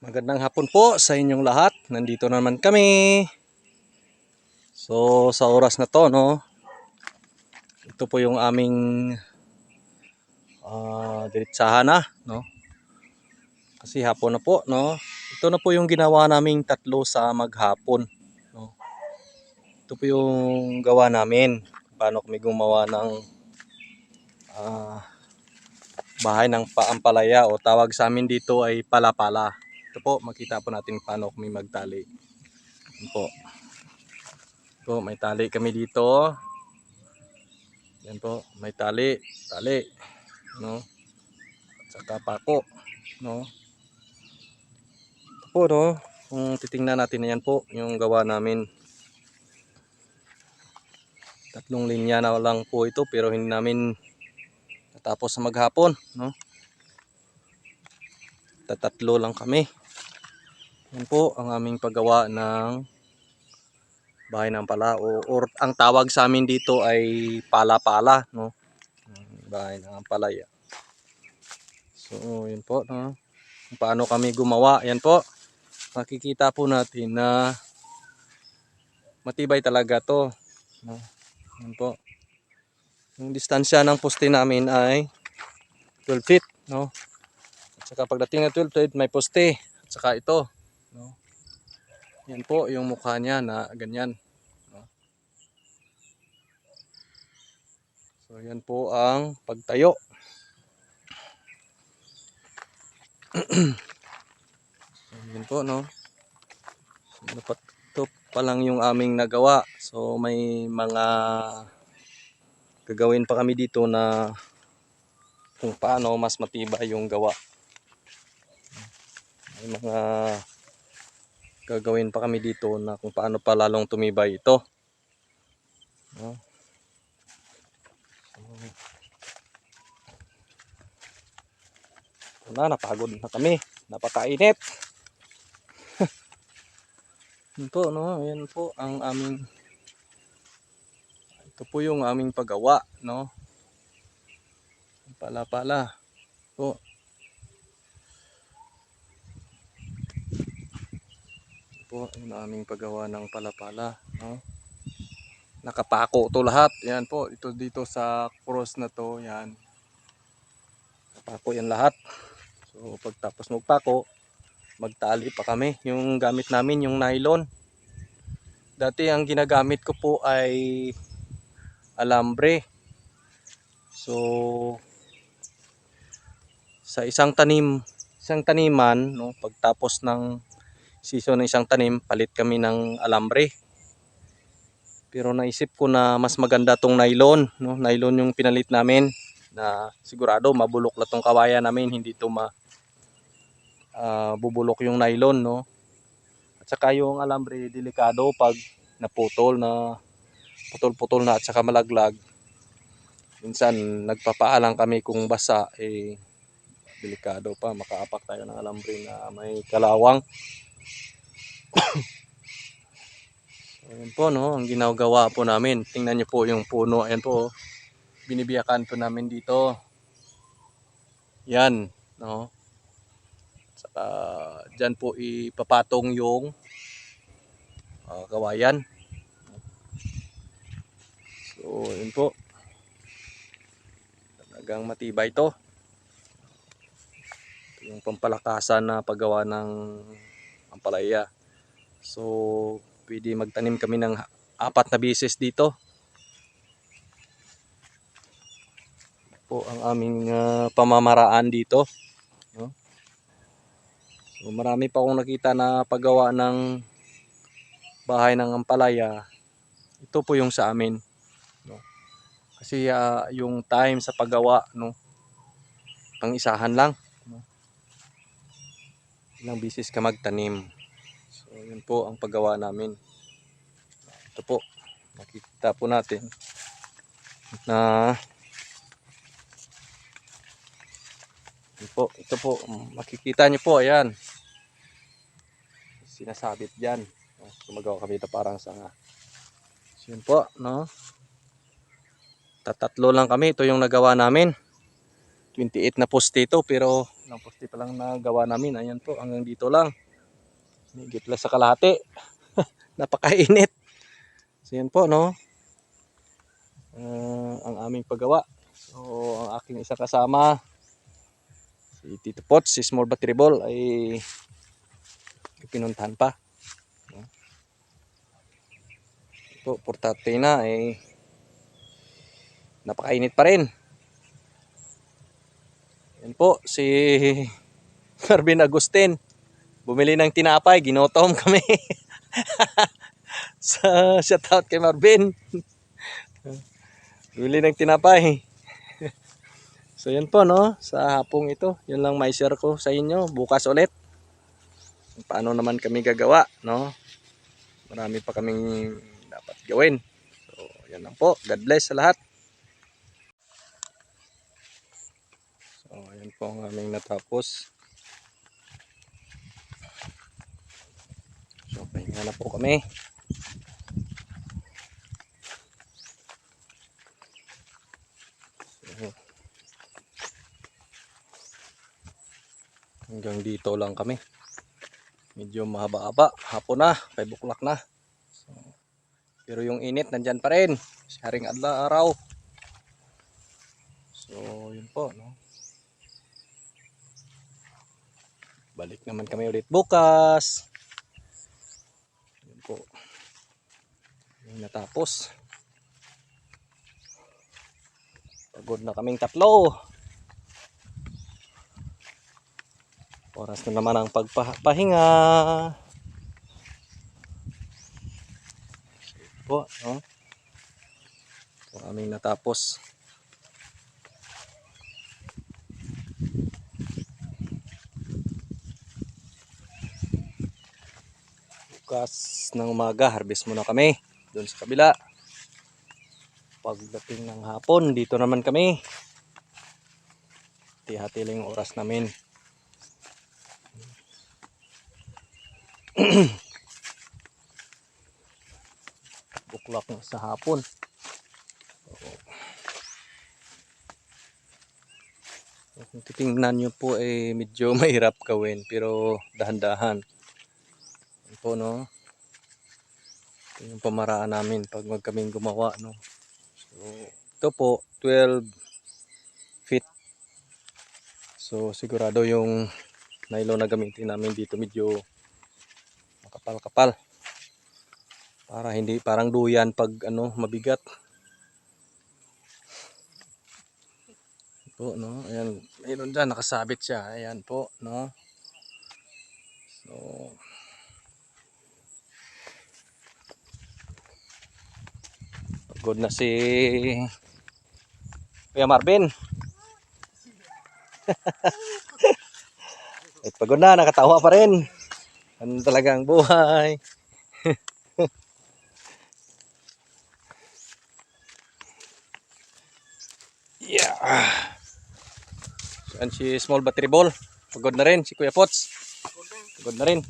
Magandang hapon po sa inyong lahat. Nandito naman kami. So, sa oras na to, no, ito po yung aming ah diretsahan na, no. Kasi hapon na po, no. Ito na po yung ginawa naming tatlo sa maghapon, no. Ito po yung gawa namin. Paano kami gumawa ng ah, bahay ng paampalaya o tawag sa amin dito ay palapala. Ito po, makita po natin paano kami magtali. Yan po. Po, may tali kami dito. Yan po, may tali, tali, no? At saka pako, no? Ito po, no? Kung titingnan natin yan po, yung gawa namin. Tatlong linya na lang po ito pero hindi namin natapos sa maghapon, no? Tatatlo lang kami. Yan po ang aming paggawa ng bahay ng pala o or ang tawag sa amin dito ay pala-pala, no? Bahay ng palaya. So, yun po, no? Paano kami gumawa, yan po. Makikita po natin na matibay talaga to, no? Yan po. Yung distansya ng poste namin ay 12 feet, no? At saka pagdating ng 12 feet, may poste. At saka ito, no? Yan po yung mukha niya na ganyan, no? So yan po ang pagtayo. so, yun po, no? So, dapat ito pa lang yung aming nagawa. So may mga gagawin pa kami dito na kung paano mas matibay yung gawa. May mga gagawin pa kami dito na kung paano pa lalong tumibay ito. No? So, na, napagod na kami. Napakainit. Yan po, no? Yan po ang aming ito po yung aming paggawa, no? Pala-pala. Po. Ito po yung aming paggawa ng pala-pala, no? Nakapako to lahat. Yan po, ito dito sa cross na to, yan. Nakapako yan lahat. So, pagtapos magpako, magtali pa kami. Yung gamit namin, yung nylon. Dati ang ginagamit ko po ay alambre. So, sa isang tanim, isang taniman, no, pagtapos ng season ng isang tanim, palit kami ng alambre. Pero naisip ko na mas maganda tong nylon, no? Nylon yung pinalit namin na sigurado mabulok la tong kawayan namin, hindi to ma ah, bubulok yung nylon, no? At saka yung alambre delikado pag naputol na putol-putol na at saka malaglag. Minsan nagpapaalang kami kung basa eh delikado pa makaapak tayo ng alambre na may kalawang. Ayan po no, ang ginagawa po namin. Tingnan niyo po yung puno. Ayan po. oh. Binibiyakan po namin dito. Yan, no. Saka diyan po ipapatong yung ah, kawayan. So, yun po. Talagang matibay to. Yung pampalakasan na paggawa ng ampalaya. So, pwede magtanim kami ng apat na bisis dito. po ang aming ah, pamamaraan dito. No? So, marami pa akong nakita na paggawa ng bahay ng ampalaya. Ito po yung sa amin. No? Kasi ah, yung time sa paggawa, no, pang isahan lang. Ilang bisis ka magtanim. So, yun po ang paggawa namin. Ito po, makikita po natin na ito po, ito po, makikita nyo po, ayan. Sinasabit dyan. Oh, Gumagawa kami ito parang sanga. So, yun po, no? Tatatlo lang kami. Ito yung nagawa namin. 28 na poste ito pero ilang poste pa lang nagawa namin. Ayan po, hanggang dito lang. Higit lang sa kalahati. Napakainit. So yan po, no? Ah, ang aming paggawa. So, ang aking isa kasama, si Tito Potts, si Small Battery Ball, ay pinuntahan pa. Ito, portate na, ay napakainit pa rin. Yan po, si Marvin Agustin. Bumili ng tinapay, ginotom kami. Sa shoutout kay Marvin. Bumili ng tinapay. So yan po no, sa hapong ito, yun lang may share ko sa inyo. Bukas ulit. Paano naman kami gagawa, no? Marami pa kaming dapat gawin. So yan lang po. God bless sa lahat. So yan po ang aming natapos. So pahinga na po kami. So, hanggang dito lang kami. Medyo mahaba-haba. Hapon na. 5 o'clock na. So, pero yung init nandyan pa rin. Sharing adla araw. So yun po. No? Balik naman kami ulit bukas. Yun po. Yung natapos. Pagod na kaming tatlo. Oras na naman ang pagpahinga. Po, no? Ang aming natapos. Bukas ng umaga, harvest muna kami doon sa kabila. Pagdating ng hapon, dito naman kami. Hati-hati lang oras namin. buklak na sa hapon. Kung titingnan nyo po eh medyo mahirap gawin pero dahan-dahan. Po no. Ito yung pamaraan namin pag wag kaming gumawa no. So ito po 12 feet. So sigurado yung nylon na gamitin namin dito medyo makapal-kapal para hindi parang duyan pag ano mabigat po no ayan mayroon dyan nakasabit siya ayan po no so pagod na si Kuya Marvin Kahit pagod na nakatawa pa rin ano talaga ang buhay Yeah. Yan si Small Battery Ball. Pagod na rin si Kuya Pots. Pagod na rin.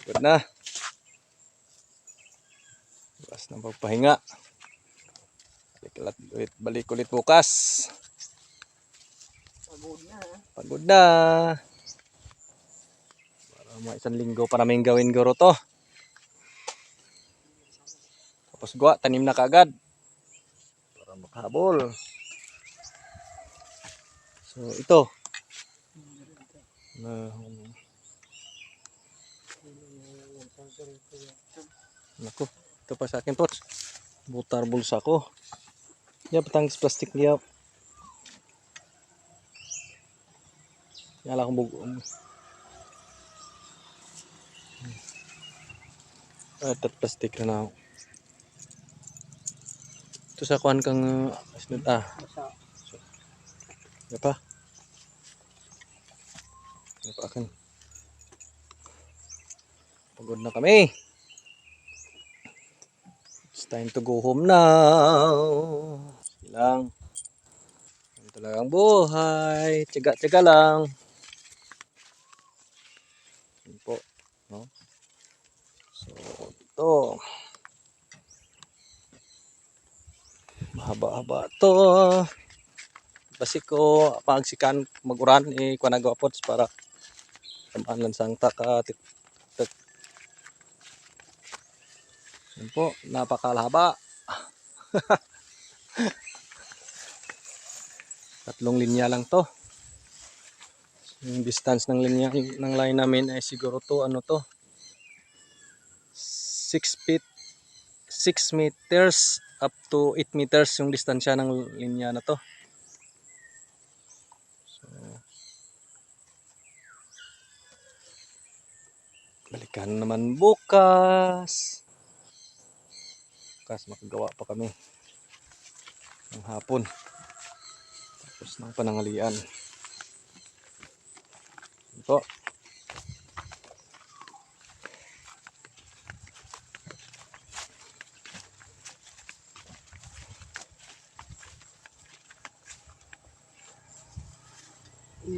Pagod na. Bukas ng pagpahinga. Balik ulit, balik ulit bukas. Pagod na. Pagod na. Para mga isang linggo pa namin gawin guro to. Tapos gawa, tanim na kagad. Para makahabol. So ito. Na, Naku, ito pa sa akin pots. Butar bulsa ko. Ya, patangis plastik niya. Yala akong bugo. Ah, tat plastik na ako. Ito sa kuhan kang uh. Ah, Basta Ano pa? Pa akin? Pagod na kami. Time to go home now. Sige lang. Yan talaga ang buhay. Tiyaga-tiyaga lang. Yan po. No? So, ito. Mahaba-haba to. basi ko pagsikan maguran eh kuanagawa pots para tamaan lang sang taka. Yan po, napakalaba. Tatlong linya lang to. Yung distance ng linya ng line namin ay siguro to ano to 6 feet 6 meters up to 8 meters yung distansya ng linya na to. So, balikan naman bukas. Bukas makagawa pa kami ng hapon. Tapos ng panangalian. Yun Po.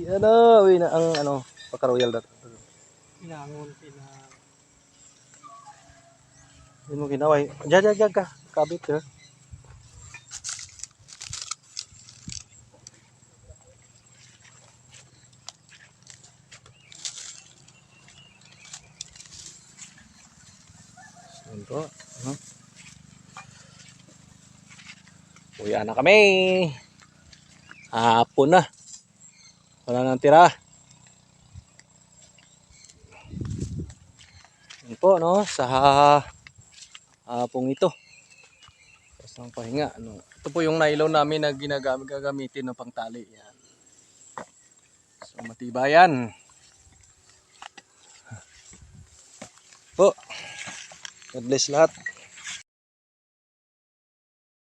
Ano, uwi na ang ano, pagka-royal dati. Inangon pina Hindi mo ginaway. Diyan, diyan, diyan ka. Kabit ka. Yan po. Ano? Uwi na kami. Hapon na. Wala nang tira. Yan po, no? Sa hapong ito. Tapos ng pahinga. Ano. Ito po yung nylon namin na ginagamit gagamitin ng pangtali. Yan. So matibay yan. Po. God bless lahat.